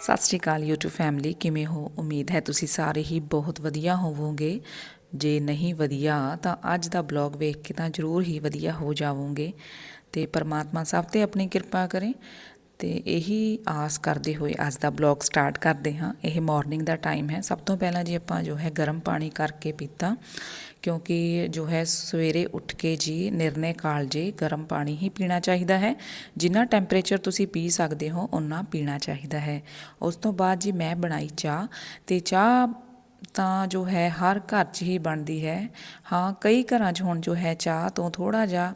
ਸਤਿ ਸ਼੍ਰੀ ਅਕਾਲ YouTube family ਕਿਵੇਂ ਹੋ? ਉਮੀਦ ਹੈ ਤੁਸੀਂ ਸਾਰੇ ਹੀ ਬਹੁਤ ਵਧੀਆ ਹੋਵੋਗੇ। ਜੇ ਨਹੀਂ ਵਧੀਆ, ਤਾਂ ਅੱਜ ਦਾ ਬਲੌਗ ਵੇਖ ਕੇ ਤਾਂ ਜ਼ਰੂਰ ਹੀ ਵਧੀਆ ਹੋ ਜਾਵੋਗੇ। ਤੇ ਪਰਮਾਤਮਾ ਸਭ ਤੇ ਆਪਣੀ ਕਿਰਪਾ ਕਰੇ। ਤੇ ਇਹੀ ਆਸ ਕਰਦੇ ਹੋਏ ਅੱਜ ਦਾ ਬਲੌਗ ਸਟਾਰਟ ਕਰਦੇ ਹਾਂ। ਇਹ ਮਾਰਨਿੰਗ ਦਾ ਟਾਈਮ ਹੈ। ਸਭ ਤੋਂ ਪਹਿਲਾਂ ਜੀ ਆਪਾਂ ਜੋ ਹੈ ਗਰਮ ਪਾਣੀ ਕਰਕੇ ਪੀਤਾ, ਕਿਉਂਕਿ ਜੋ ਹੈ ਸਵੇਰੇ ਉੱਠ ਕੇ ਜੀ ਨਿਰਣੇ ਕਾਲਜੇ ਗਰਮ ਪਾਣੀ ਹੀ ਪੀਣਾ ਚਾਹੀਦਾ ਹੈ। ਜਿੰਨਾ ਟੈਂਪਰੇਚਰ ਤੁਸੀਂ ਪੀ ਸਕਦੇ ਹੋ ਉਨਾ ਪੀਣਾ ਚਾਹੀਦਾ ਹੈ। ਉਸ ਤੋਂ ਬਾਅਦ ਜੀ ਮੈਂ ਬਣਾਈ ਚਾਹ ਤੇ ਚਾਹ ਤਾਂ ਜੋ ਹੈ ਹਰ ਘਰ 'ਚ ਹੀ ਬਣਦੀ ਹੈ। ਹਾਂ, ਕਈ ਘਰਾਂ 'ਚ ਹੁਣ ਜੋ ਹੈ ਚਾਹ, ਤੋਂ ਥੋੜ੍ਹਾ ਜਿਹਾ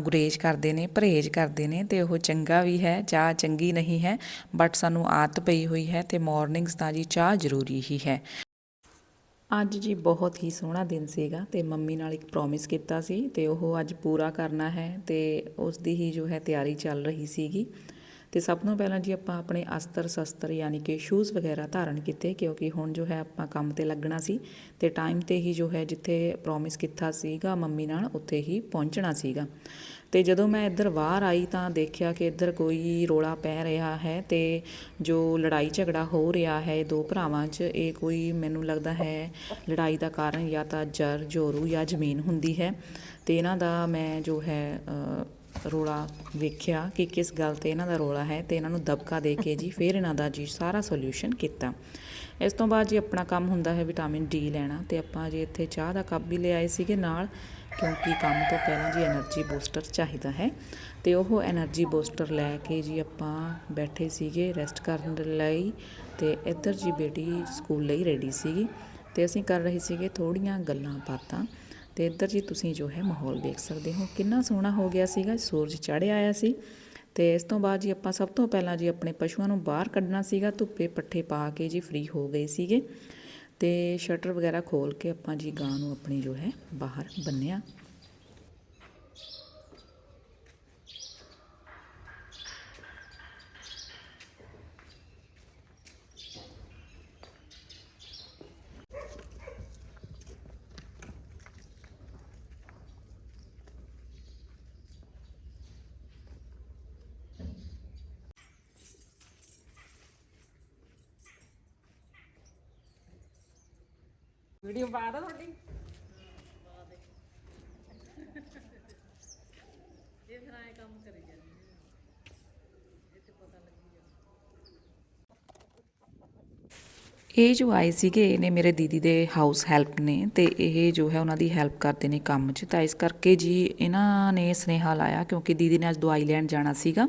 ਗੁਰੇਜ਼ ਕਰਦੇ ਨੇ, ਪਰਹੇਜ਼ ਕਰਦੇ ਨੇ ਅਤੇ ਉਹ ਚੰਗਾ ਵੀ ਹੈ, ਚਾਹ ਚੰਗੀ ਨਹੀਂ ਹੈ ਬਟ ਸਾਨੂੰ ਆਦਤ ਪਈ ਹੋਈ ਹੈ ਅਤੇ ਮਾਰਨਿੰਗਸ ਤਾਂ ਜੀ ਚਾਹ ਜ਼ਰੂਰੀ ਹੀ ਹੈ। ਅੱਜ ਜੀ ਬਹੁਤ ਹੀ ਸੋਹਣਾ ਦਿਨ ਸੀਗਾ ਤੇ ਮੰਮੀ ਨਾਲ ਇੱਕ ਪ੍ਰੋਮਿਸ ਕੀਤਾ ਸੀ ਤੇ ਉਹ ਅੱਜ ਪੂਰਾ ਕਰਨਾ ਹੈ ਤੇ ਉਸ ਦੀ ਹੀ ਜੋ ਹੈ ਤਿਆਰੀ ਚੱਲ ਰਹੀ ਸੀਗੀ। ਤੇ ਸਭ ਤੋਂ ਪਹਿਲਾਂ ਜੀ ਆਪਾਂ ਆਪਣੇ ਅਸਤਰ, ਸ਼ਸਤਰ ਯਾਨੀ ਕਿ ਸ਼ੂਜ਼ ਵਗੈਰਾ ਧਾਰਨ ਕੀਤੇ ਕਿਉਂਕਿ ਹੁਣ ਜੋ ਹੈ ਆਪਾਂ ਕੰਮ ਤੇ ਲੱਗਣਾ ਸੀ ਤੇ ਟਾਈਮ ਤੇ ਹੀ ਜੋ ਹੈ ਜਿੱਥੇ ਪ੍ਰੋਮਿਸ ਕੀਤਾ ਸੀਗਾ ਮੰਮੀ ਨਾਲ, ਉੱਥੇ ਹੀ ਪਹੁੰਚਣਾ ਸੀਗਾ। ਤੇ ਜਦੋਂ ਮੈਂ ਇੱਧਰ ਬਾਹਰ ਆਈ ਤਾਂ ਦੇਖਿਆ ਕਿ ਇੱਧਰ ਕੋਈ ਰੋਲਾ ਪੈ ਰਿਹਾ ਹੈ ਤੇ ਜੋ ਲੜਾਈ ਝਗੜਾ ਹੋ ਰਿਹਾ ਹੈ ਦੋ ਭਰਾਵਾਂ 'ਚ, ਇਹ ਕੋਈ ਮੈਨੂੰ ਲੱਗਦਾ ਹੈ ਲੜਾਈ ਦਾ ਕਾਰਨ ਜਾਂ ਤਾਂ ਜਰ ਜੋਰੂ ਜਾਂ ਜ਼ਮੀਨ ਹੁੰਦੀ ਹੈ। ਤੇ ਇਹਨਾਂ ਦਾ ਮੈਂ ਜੋ ਹੈ ਰੋਲਾ ਵੇਖਿਆ ਕਿ ਕਿਸ ਗੱਲ ਤੇ ਇਹਨਾਂ ਦਾ ਰੋਲਾ ਹੈ ਤੇ ਇਹਨਾਂ ਨੂੰ ਦਬਕਾ ਦੇ ਕੇ ਜੀ ਫਿਰ ਇਹਨਾਂ ਦਾ ਜੀ ਸਾਰਾ ਸੋਲੂਸ਼ਨ ਕੀਤਾ। ਇਸ ਤੋਂ ਬਾਅਦ ਜੀ ਆਪਣਾ ਕੰਮ ਹੁੰਦਾ ਹੈ ਵਿਟਾਮਿਨ ਡੀ ਲੈਣਾ ਤੇ ਆਪਾਂ ਜੀ ਇੱਥੇ ਚਾਹ ਦਾ ਕੱਪ ਵੀ ਲਿਆਏ ਸੀਗੇ ਨਾਲ, ਕਿਉਂਕਿ ਕੰਮ ਤੋਂ ਪਹਿਲਾਂ ਜੀ એનર્ਜੀ ਬੂਸਟਰ ਚਾਹੀਦਾ ਹੈ। ਤੇ ਉਹ એનર્ਜੀ ਬੂਸਟਰ ਲੈ ਕੇ ਜੀ ਆਪਾਂ ਬੈਠੇ ਸੀਗੇ ਰੈਸਟ ਕਰਨ ਲਈ ਤੇ ਇੱਧਰ ਜੀ ਬੇਟੀ ਸਕੂਲ ਲਈ ਰੈਡੀ ਸੀਗੀ ਤੇ ਅਸੀਂ ਕਰ ਰਹੇ ਸੀਗੇ ਥੋੜੀਆਂ ਗੱਲਾਂ ਬਾਤਾਂ। ਤੇ ਇੱਧਰ ਜੀ ਤੁਸੀਂ ਜੋ ਹੈ ਮਾਹੌਲ ਦੇਖ ਸਕਦੇ ਹੋ। ਕਿੰਨਾ ਸੋਹਣਾ ਹੋ ਗਿਆ ਸੀਗਾ, ਸੂਰਜ ਚੜ੍ਹਿਆ ਆਇਆ ਸੀ ਤੇ ਇਸ ਤੋਂ ਬਾਅਦ ਜੀ ਆਪਾਂ ਸਭ ਤੋਂ ਪਹਿਲਾਂ ਜੀ ਆਪਣੇ ਪਸ਼ੂਆਂ ਨੂੰ ਬਾਹਰ ਕੱਢਣਾ ਸੀਗਾ, ਧੁੱਪੇ ਪੱਠੇ ਪਾ ਕੇ ਜੀ ਫ੍ਰੀ ਹੋ ਗਏ ਸੀਗੇ ਤੇ ਸ਼ਟਰ ਵਗੈਰਾ ਖੋਲ ਕੇ ਆਪਾਂ ਜੀ ਗਾਂ ਨੂੰ ਆਪਣੀ ਜੋ ਹੈ ਬਾਹਰ ਬੰਨਿਆ ਵੀਡੀਓ ਪਾ ਦਾ ਤੁਹਾਡੀ। ਇਹ ਜੋ ਆਏ ਸੀਗੇ, ਇਹਨੇ ਮੇਰੇ ਦੀਦੀ ਦੇ ਹਾਊਸ ਹੈਲਪ ਨੇ ਤੇ ਇਹ ਜੋ ਹੈ ਉਹਨਾਂ ਦੀ ਹੈਲਪ ਕਰਦੇ ਨੇ ਕੰਮ 'ਚ। ਤਾਂ ਇਸ ਕਰਕੇ ਜੀ ਇਹਨਾਂ ਨੇ ਸਨੇਹਾ ਲਾਇਆ ਕਿਉਂਕਿ ਦੀਦੀ ਨੇ ਅੱਜ ਦਵਾਈ ਲੈਣ ਜਾਣਾ ਸੀਗਾ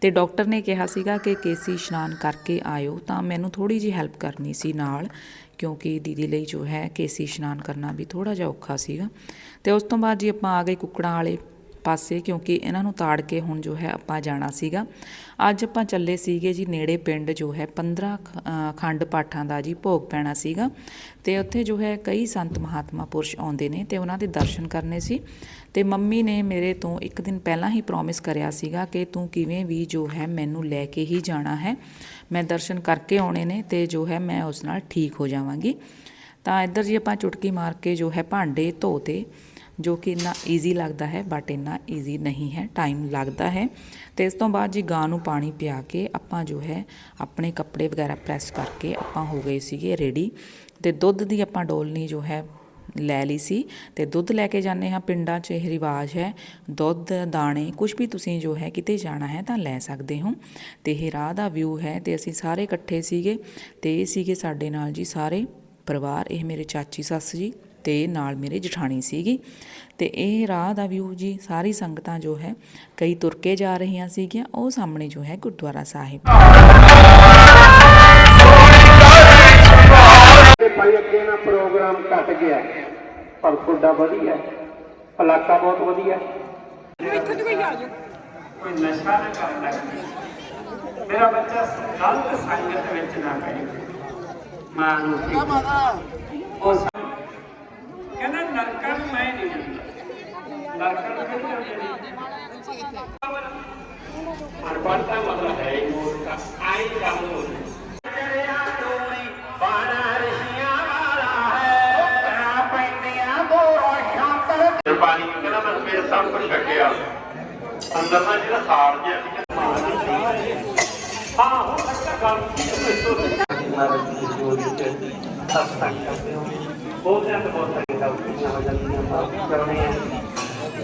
ਤੇ ਡਾਕਟਰ ਨੇ ਕਿਹਾ ਸੀਗਾ ਕਿ ਕੇਸੀ ਇਸ਼ਨਾਨ ਕਰਕੇ ਆਇਓ ਤਾਂ ਮੈਨੂੰ ਥੋੜੀ ਜੀ ਹੈਲਪ ਕਰਨੀ ਸੀ ਨਾਲ ਕਿਉਂਕਿ ਦੀਦੀ ਲਈ ਜੋ ਹੈ ਕੇਸੀ ਇਸ਼ਨਾਨ ਕਰਨਾ ਵੀ ਥੋੜਾ ਜਿਹਾ ਔਖਾ ਸੀਗਾ। ਤੇ ਉਸ ਤੋਂ ਬਾਅਦ ਜੀ ਆਪਾਂ ਆ ਗਏ ਕੁੱਕੜਾਂ ਵਾਲੇ। ਪਾਸੇ ਕਿਉਂਕਿ ਇਹਨਾਂ ਨੂੰ ਤਾੜ ਕੇ ਹੁਣ ਜੋ ਹੈ ਆਪਾਂ ਜਾਣਾ ਸੀਗਾ। ਅੱਜ ਆਪਾਂ ਚੱਲੇ ਸੀਗੇ ਜੀ ਨੇੜੇ ਪਿੰਡ ਜੋ ਹੈ 15 ਖੰਡ ਪਾਠਾਂ ਦਾ ਜੀ ਭੋਗ ਪੈਣਾ ਸੀਗਾ। ਤੇ ਉੱਥੇ ਜੋ ਹੈ ਕਈ ਸੰਤ ਮਹਾਤਮਾ ਪੁਰਸ਼ ਆਉਂਦੇ ਨੇ ਤੇ ਉਹਨਾਂ ਦੇ ਦਰਸ਼ਨ ਕਰਨੇ ਸੀ। ਤੇ ਮੰਮੀ ਨੇ ਮੇਰੇ ਤੋਂ ਇੱਕ ਦਿਨ ਪਹਿਲਾਂ ਹੀ ਪ੍ਰੋਮਿਸ ਕਰਿਆ ਸੀਗਾ ਕਿ ਤੂੰ ਕਿਵੇਂ ਵੀ ਜੋ ਹੈ ਮੈਨੂੰ ਲੈ ਕੇ ਹੀ ਜਾਣਾ ਹੈ। ਮੈਂ ਦਰਸ਼ਨ ਕਰਕੇ ਆਉਣੇ ਨੇ ਤੇ ਜੋ ਹੈ ਮੈਂ ਉਸ ਨਾਲ ਠੀਕ ਹੋ ਜਾਵਾਂਗੀ। ਤਾਂ ਇੱਧਰ ਜੀ ਆਪਾਂ ਚੁਟਕੀ ਮਾਰ ਕੇ ਜੋ ਹੈ ਭਾਂਡੇ ਧੋਤੇ ਜੋ ਕਿ ਇੰਨਾ ਈਜ਼ੀ ਲੱਗਦਾ ਹੈ ਬਟ ਇੰਨਾ ਈਜ਼ੀ ਨਹੀਂ ਹੈ ਟਾਈਮ ਲੱਗਦਾ ਹੈ। ਤੇ ਇਸ ਤੋਂ ਬਾਅਦ ਜੀ ਗਾਂ ਨੂੰ ਪਾਣੀ ਪਿਆ ਕੇ ਆਪਾਂ ਜੋ ਹੈ, ਆਪਣੇ ਕੱਪੜੇ ਵਗੈਰਾ ਪ੍ਰੈਸ ਕਰਕੇ ਆਪਾਂ ਹੋ ਗਏ ਸੀਗੇ ਰੈਡੀ ਤੇ ਦੁੱਧ ਦੀ ਆਪਾਂ ਡੋਲਨੀ ਜੋ ਹੈ, ਲੈ ਲਈ ਸੀ। ਤੇ ਦੁੱਧ ਲੈ ਕੇ ਜਾਂਦੇ ਹਾਂ, ਪਿੰਡਾਂ 'ਚ ਇਹ ਰਿਵਾਜ ਹੈ, ਦੁੱਧ, ਦਾਣੇ ਕੁਝ ਵੀ ਤੁਸੀਂ ਜੋ ਹੈ ਕਿਤੇ ਜਾਣਾ ਹੈ ਤਾਂ ਲੈ ਸਕਦੇ ਹੋ। ਤੇ ਇਹ ਰਾਹ ਦਾ ਵਿਊ ਹੈ ਤੇ ਅਸੀਂ ਸਾਰੇ ਇਕੱਠੇ ਸੀਗੇ ਤੇ ਇਹ ਸੀਗੇ ਸਾਡੇ ਨਾਲ ਜੀ ਸਾਰੇ ਪਰਿਵਾਰ, ਇਹ ਮੇਰੇ ਚਾਚੀ, ਸੱਸ ਜੀ। ਤੇ ਨਾਲ ਮੇਰੇ ਜਠਾਣੀ ਸੀਗੀ। ਤੇ ਇਹ ਰਾਹ ਦਾ ਵਿਊ ਜੀ ਸਾਰੀ ਸੰਗਤਾਂ ਜੋ ਹੈ ਕਈ ਤੁਰ ਕੇ ਜਾ ਰਹੀਆਂ ਸੀਗੀਆਂ ਉਹ ਸਾਹਮਣੇ ਜੋ ਹੈ ਗੁਰਦੁਆਰਾ ਸਾਹਿਬ। ਤੇ ਭਾਈ ਅੱਗੇ ਨਾ ਪ੍ਰੋਗਰਾਮ ਘਟ ਗਿਆ। ਪਰ ਤੁਹਾਡਾ ਵਧੀਆ ਇਲਾਕਾ ਬਹੁਤ ਵਧੀਆ ਇੱਥੇ ਤੋਂ ਕੋਈ ਆ ਜਾ ਕੋਈ ਨਸ਼ਾ ਨਾ ਕਰਦਾ ਮੇਰਾ ਬੱਚਾ ਗਲਤ ਸੰਗਤ ਵਿੱਚ ਨਾ ਪਏ ਮਾਂ ਨੂੰ ਉਹ ਸੰ- ਕਹਿੰਦਾ ਨਰਕਾਂ ਨੂੰ ਮੈਂ ਨਹੀਂ ਜਾਂਦਾ ਨਰਕਾਂ ਨੂੰ ਕਿਹੜੀ ਜਾਂਦੇ ਨੇ ਅਨਪੜ੍ਹਤਾ ਮਤਲਬ ਹੈ ਹੀ ਮੂਰਖਤਾ ਆਈ ਕੰਮ ਹੋ ਰਿਹਾ ਬਾਣਾ ਰਸ਼ੀਆਂ ਵਾਲਾ ਹੈ ਪੈਂਦੀਆਂ ਦੋ ਸ਼ਾਂਤ ਪਾਣੀ ਕਹਿੰਦਾ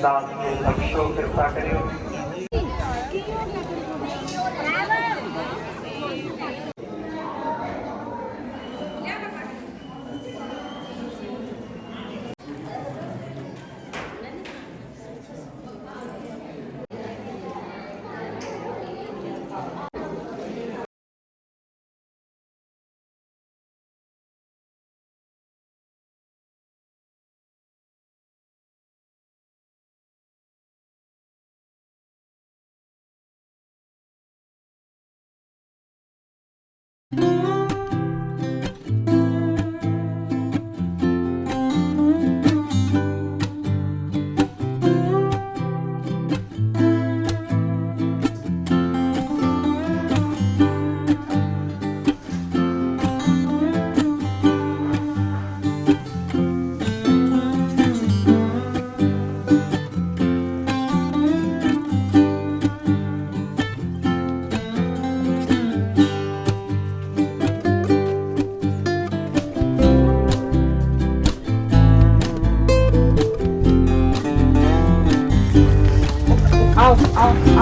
ਮੈਂ ਸਵੇਰ ਸਭ ਕੁਝ ਛੱਡਿਆ ਅੰਦਰ ਦਾ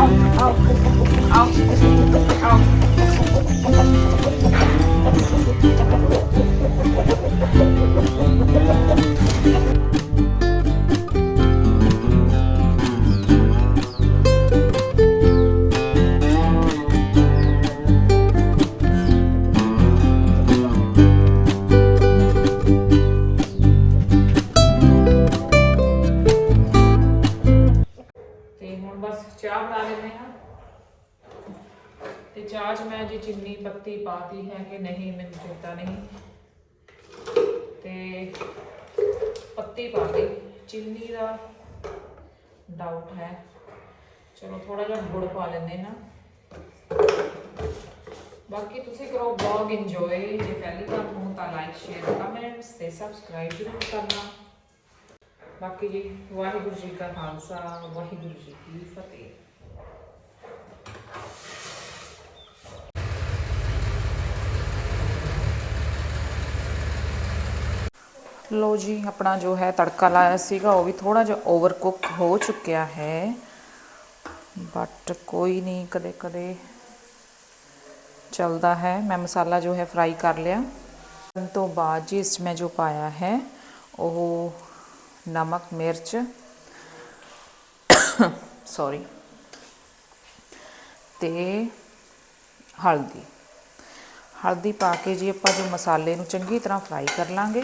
ਜਿਹੜਾ ਸਾੜ ਜਿਹਾ ਸੀ ਹਾਂ ਹੁਣ ਮਹਾਰਾਜ ਦੀ ਜੋੜੀ ਤੇ ਸਤਸੰਗ ਕਰਦੇ ਹੋ ਬਹੁਤ ਹੈ ਚਾਹ 'ਚ ਮੈਂ ਜੀ ਚੀਨੀ ਪੱਤੀ ਪਾਤੀ ਹੈ ਕਿ ਨਹੀਂ, ਮੈਨੂੰ ਚੇਤਾ ਨਹੀਂ। ਤੇ ਪੱਤੀ ਪਾ ਲਈ। ਚੀਨੀ ਦਾ ਡਾਊਟ ਹੈ। ਚਲੋ ਥੋੜਾ ਜਿਹਾ ਗੁੜ ਪਾ ਲੈਂਦੇ ਨਾ ਬਾਕੀ ਤੁਸੀਂ ਕਰੋ ਬਲੌਗ ਇੰਜੋਏ ਜੇ ਪਹਿਲੀ ਵਾਰ ਹੋ ਤਾਂ ਲਾਈਕ ਸ਼ੇਅਰ ਕਮੈਂਟਸ ਤੇ ਸਬਸਕ੍ਰਾਈਬ ਜ਼ਰੂਰ ਕਰਨਾ। ਬਾਕੀ ਜੀ, ਵਾਹਿਗੁਰੂ ਜੀ ਕਾ ਖਾਲਸਾ, ਵਾਹਿਗੁਰੂ ਜੀ ਕੀ ਫਤਿਹ। ਲੋ ਜੀ, ਆਪਣਾ ਜੋ ਹੈ ਤੜਕਾ ਲਾਇਆ ਸੀਗਾ, ਉਹ ਵੀ ਥੋੜਾ ਜਿਹਾ ਓਵਰ ਕੁੱਕ ਹੋ ਚੁੱਕਿਆ ਹੈ। ਬਟ ਕੋਈ ਨਹੀਂ ਕਦੇ ਕਦੇ ਚੱਲਦਾ ਹੈ। ਮੈਂ ਮਸਾਲਾ ਜੋ ਹੈ ਫਰਾਈ ਕਰ ਲਿਆ। ਉਸ ਤੋਂ ਬਾਅਦ ਜੀ, ਇਸ 'ਚ ਮੈਂ ਜੋ ਪਾਇਆ ਹੈ, ਉਹ ਨਮਕ, ਮਿਰਚ ਸੌਰੀ ਤੇ ਹਲਦੀ। ਹਲਦੀ ਪਾ ਕੇ ਜੀ, ਆਪਾਂ ਜੋ ਮਸਾਲੇ ਨੂੰ ਚੰਗੀ ਤਰ੍ਹਾਂ ਫਰਾਈ ਕਰ ਲਾਂਗੇ।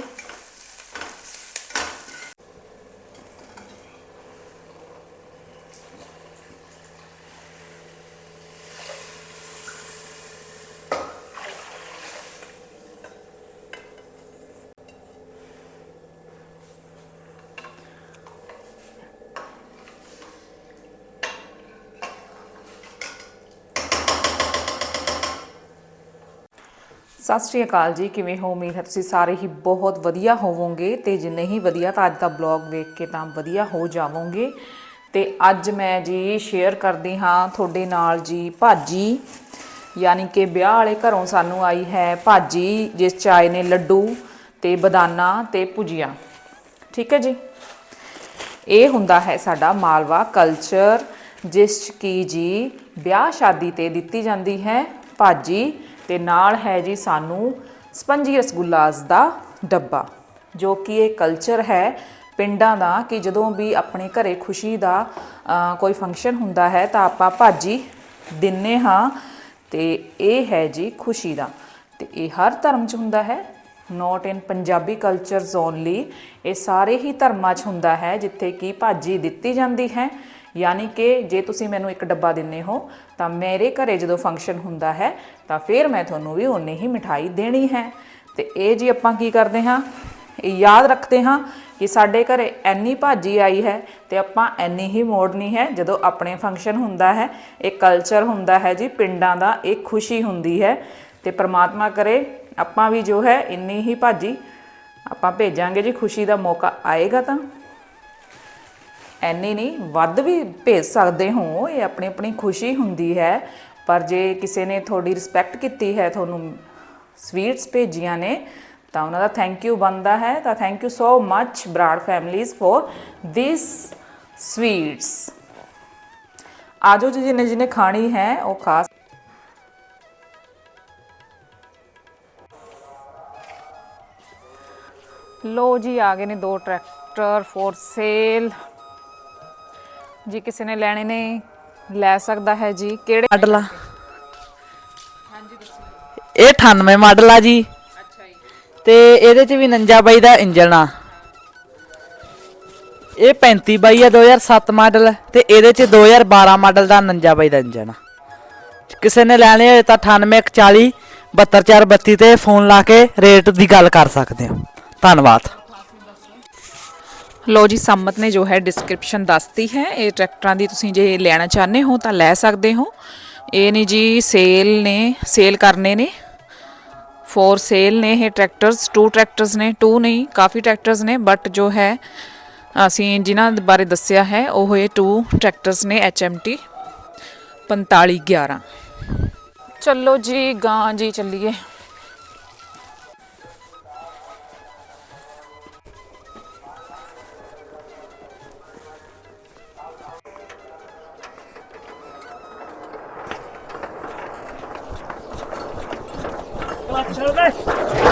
ਸਤਿ ਸ਼੍ਰੀ ਅਕਾਲ ਜੀ, ਕਿਵੇਂ ਹੋ? ਉਮੀਦ ਹੈ ਤੁਸੀਂ ਸਾਰੇ ਹੀ ਬਹੁਤ ਵਧੀਆ ਹੋਵੋਗੇ ਤੇ ਜੇ ਨਹੀਂ ਵਧੀਆ ਤਾਂ ਅੱਜ ਦਾ ਬਲੌਗ ਵੇਖ ਕੇ ਤਾਂ ਵਧੀਆ ਹੋ ਜਾਵੋਗੇ। ਤੇ ਅੱਜ ਮੈਂ ਜੀ ਸ਼ੇਅਰ ਕਰਦੀ ਹਾਂ ਤੁਹਾਡੇ ਨਾਲ ਜੀ ਭਾਜੀ, ਯਾਨੀ ਕਿ ਵਿਆਹ ਵਾਲੇ ਘਰੋਂ ਸਾਨੂੰ ਆਈ ਹੈ ਭਾਜੀ, ਜਿਸ ਚ ਆਏ ਨੇ ਲੱਡੂ ਤੇ ਬਦਾਨਾ ਤੇ ਭੁਜੀਆ। ਠੀਕ ਹੈ ਜੀ? ਇਹ ਹੁੰਦਾ ਹੈ ਸਾਡਾ ਮਾਲਵਾ ਕਲਚਰ ਜਿਸ 'ਚ ਕੀ ਜੀ ਵਿਆਹ ਸ਼ਾਦੀ ਤੇ ਦਿੱਤੀ ਜਾਂਦੀ ਹੈ ਭਾਜੀ ਤੇ ਨਾਲ ਹੈ ਜੀ ਸਾਨੂੰ ਸਪੰਜੀ ਰਸਗੁੱਲਾਸ ਦਾ ਡੱਬਾ, ਜੋ ਕਿ ਇਹ ਕਲਚਰ ਹੈ ਪਿੰਡਾਂ ਦਾ ਕਿ ਜਦੋਂ ਵੀ ਆਪਣੇ ਘਰੇ ਖੁਸ਼ੀ ਦਾ ਕੋਈ ਫੰਕਸ਼ਨ ਹੁੰਦਾ ਹੈ ਤਾਂ ਆਪਾਂ ਭਾਜੀ ਦਿੰਨੇ ਹਾਂ ਤੇ ਇਹ ਹੈ ਜੀ ਖੁਸ਼ੀ ਦਾ। ਤੇ ਇਹ ਹਰ ਧਰਮ 'ਚ ਹੁੰਦਾ ਹੈ not in Punjabi cultures only ਇਹ ਸਾਰੇ ਹੀ ਧਰਮਾਂ 'ਚ ਹੁੰਦਾ ਹੈ, ਜਿੱਥੇ ਕਿ ਭਾਜੀ ਦਿੱਤੀ ਜਾਂਦੀ ਹੈ। ਯਾਨੀ ਕਿ ਜੇ ਤੁਸੀਂ ਮੈਨੂੰ ਇੱਕ ਡੱਬਾ ਦਿੰਨੇ ਹੋ, ਤਾਂ ਮੇਰੇ ਘਰੇ ਜਦੋਂ ਫੰਕਸ਼ਨ ਹੁੰਦਾ ਹੈ, ਤਾਂ ਫਿਰ ਮੈਂ ਤੁਹਾਨੂੰ ਵੀ ਓਨੀ ਹੀ ਮਿਠਾਈ ਦੇਣੀ ਹੈ। ਤੇ ਇਹ ਜੀ ਆਪਾਂ ਕੀ ਕਰਦੇ ਹਾਂ? ਇਹ ਯਾਦ ਰੱਖਦੇ ਹਾਂ ਕਿ ਸਾਡੇ ਘਰੇ ਐਨੀ ਭਾਜੀ ਆਈ ਹੈ ਤੇ ਆਪਾਂ ਐਨੀ ਹੀ ਮੋੜਨੀ ਹੈ। ਜਦੋਂ ਆਪਣੇ ਫੰਕਸ਼ਨ ਹੁੰਦਾ ਹੈ, ਇਹ ਕਲਚਰ ਹੁੰਦਾ ਹੈ ਜੀ, ਪਿੰਡਾਂ ਦਾ ਇਹ ਖੁਸ਼ੀ ਹੁੰਦੀ ਹੈ। ਤੇ ਪ੍ਰਮਾਤਮਾ ਕਰੇ ਆਪਾਂ ਵੀ ਜੋ ਹੈ, ਇੰਨੀ ਹੀ ਭਾਜੀ ਆਪਾਂ ਭੇਜਾਂਗੇ ਜੀ, ਖੁਸ਼ੀ ਦਾ ਮੌਕਾ ਆਏਗਾ ਤਾਂ। ਐਨੀ ਨਹੀਂ, ਵੱਧ ਵੀ ਭੇਜ ਸਕਦੇ ਹੋ, ਇਹ ਆਪਣੀ ਆਪਣੀ ਖੁਸ਼ੀ ਹੁੰਦੀ ਹੈ। ਪਰ ਜੇ ਕਿਸੇ ਨੇ ਤੁਹਾਡੀ ਰਿਸਪੈਕਟ ਕੀਤੀ ਹੈ, ਤੁਹਾਨੂੰ ਸਵੀਟਸ ਭੇਜੀਆਂ ਨੇ, ਤਾਂ ਉਹਨਾਂ ਦਾ ਥੈਂਕ ਯੂ ਬਣਦਾ ਹੈ। ਤਾਂ thank you so much Brar families for this sweets ਆਜੋ ਜੀ ਜਿਹਨੇ ਜਿਹਨੇ ਖਾਣੀ ਹੈ, ਉਹ ਖਾ ਲੋ ਜੀ, ਆ ਗਏ ਨੇ ਦੋ ਟਰੈਕਟਰ ਫੋਰ ਸੇਲ ਜੀ ਕਿਸੇ ਨੇ ਲੈਣੇ ਨੇ ਲੈ ਸਕਦਾ ਹੈ ਜੀ। ਕਿਹੜੇ ਮਾਡਲ ਆ। ਇਹ 98 ਮਾਡਲ ਆ ਜੀ। ਅੱਛਾ ਜੀ। ਤੇ ਇਹਦੇ ਚ ਵੀ 49 ਬਾਈ ਦਾ ਇੰਜਨ ਆ। ਇਹ 35 ਬਾਈ ਆ 2007 ਮਾਡਲ। ਤੇ ਇਹਦੇ ਚ 2012 ਮਾਡਲ ਦਾ 49 ਬਾਈ ਦਾ ਇੰਜਨ ਆ। ਕਿਸੇ ਨੇ ਲੈਣੇ ਹੋਏ ਤਾਂ 9840 72432 ਤੇ ਫੋਨ ਲਾ ਕੇ ਰੇਟ ਦੀ ਗੱਲ ਕਰ ਸਕਦੇ ਹੋ ਧੰਨਵਾਦ। ਲੋ ਜੀ, ਸੰਮਤ ਨੇ ਜੋ ਹੈ ਡਿਸਕ੍ਰਿਪਸ਼ਨ ਦੱਸਤੀ ਹੈ। ਇਹ ਟਰੈਕਟਰਾਂ ਦੀ ਤੁਸੀਂ ਜੇ ਲੈਣਾ ਚਾਹੁੰਦੇ ਹੋ ਤਾਂ ਲੈ ਸਕਦੇ ਹੋ। ਇਹ ਨਹੀਂ ਜੀ ਸੇਲ ਨੇ ਸੇਲ ਕਰਨੇ ਨੇ। ਫੋਰ ਸੇਲ ਨੇ ਇਹ ਟਰੈਕਟਰਸ ਟੂ ਟਰੈਕਟਰਸ ਨੇ ਟੂ ਨਹੀਂ, ਕਾਫੀ ਟਰੈਕਟਰਸ ਨੇ ਬਟ ਜੋ ਹੈ, ਅਸੀਂ ਜਿਨ੍ਹਾਂ ਬਾਰੇ ਦੱਸਿਆ ਹੈ, ਉਹ ਇਹ ਟੂ ਟਰੈਕਟਰਸ ਨੇ HMT 4511 ਚੱਲੋ ਜੀ, ਗਾਂ ਜੀ ਚੱਲੀਏ। Deixa eu.